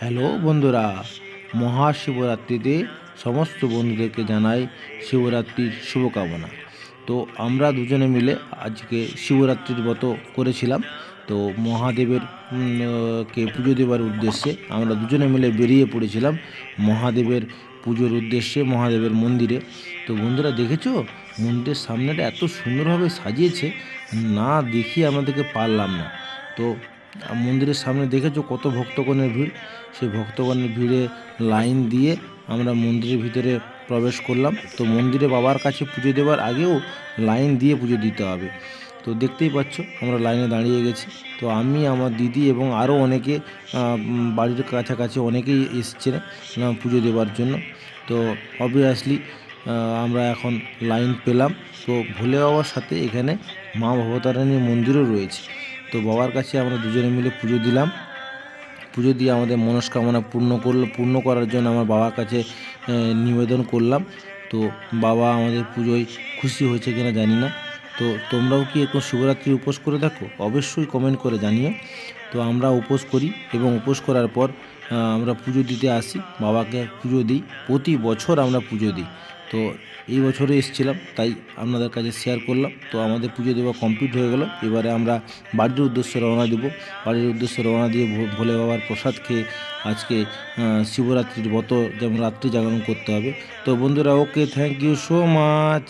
Hello বন্ধুরা, মহাশিবরাত্রিতে সমস্ত বন্ধুদেরকে জানাই শিবরাত্রির শুভকামনা। তো আমরা দুজনে মিলে আজকে শিবরাত্রির ব্রত করেছিলাম। তো মহাদেবের কে পুজো দেওয়ার উদ্দেশ্যে আমরা দুজনে মিলে বেরিয়ে পড়েছিলাম মহাদেবের পুজোর উদ্দেশ্যে, মহাদেবের মন্দিরে। তো বন্ধুরা, দেখেছ? মন্দিরের সামনেটা এত সুন্দরভাবে সাজিয়েছে, না দেখিয়ে আমাদেরকে পারলাম না। তো আর মন্দিরের সামনে দেখেছ কত ভক্তগণের ভিড়? সেই ভক্তগণের ভিড়ে লাইন দিয়ে আমরা মন্দিরের ভিতরে প্রবেশ করলাম। তো মন্দিরে বাবার কাছে পুজো দেওয়ার আগেও লাইন দিয়ে পুজো দিতে হবে। তো দেখতেই পাচ্ছ আমরা লাইনে দাঁড়িয়ে গেছি। তো আমি আমার দিদি এবং আরও অনেকে বাড়ির কাছাকাছি অনেকেই আহ, পুজো দেওয়ার জন্য। তো অবভিয়াসলি আমরা এখন লাইন পেলাম। তো ভোলে বাবার সাথে এখানে মা ভবতারিণীর মন্দিরও রয়েছে। তো বাবার কাছে আমরা দুজনে মিলে পুজো দিলাম। পুজো দিয়ে আমাদের মনস্কামনা পূর্ণ করল, পূর্ণ করার জন্য আমার বাবার কাছে নিবেদন করলাম। তো বাবা আমাদের পুজোয় খুশি হয়েছে কিনা জানি না। তো তোমরাও কি এখন শিবরাত্রি উপোস করে থাকো অবশ্যই কমেন্ট করে জানিও। তো আমরা উপোস করি এবং উপোস করার পর আমরা পুজো দিতে আসি। বাবাকে পুজো দিই। প্রতি বছর আমরা পুজো দিই। তো এই বছরে এসেছিলাম, তাই আপনাদের কাছে শেয়ার করলাম। তো আমাদের পুজো দেওয়া কমপ্লিট হয়ে গেল। এবারে আমরা বাড়ির উদ্দেশ্যে রওনা দেব। বাড়ির উদ্দেশ্যে রওনা দিয়ে ভোলে বাবার প্রসাদ খেয়ে আজকে শিবরাত্রির ব্রত যেমন রাত্রি জাগরণ করতে হবে। তো বন্ধুরা okay thank you so much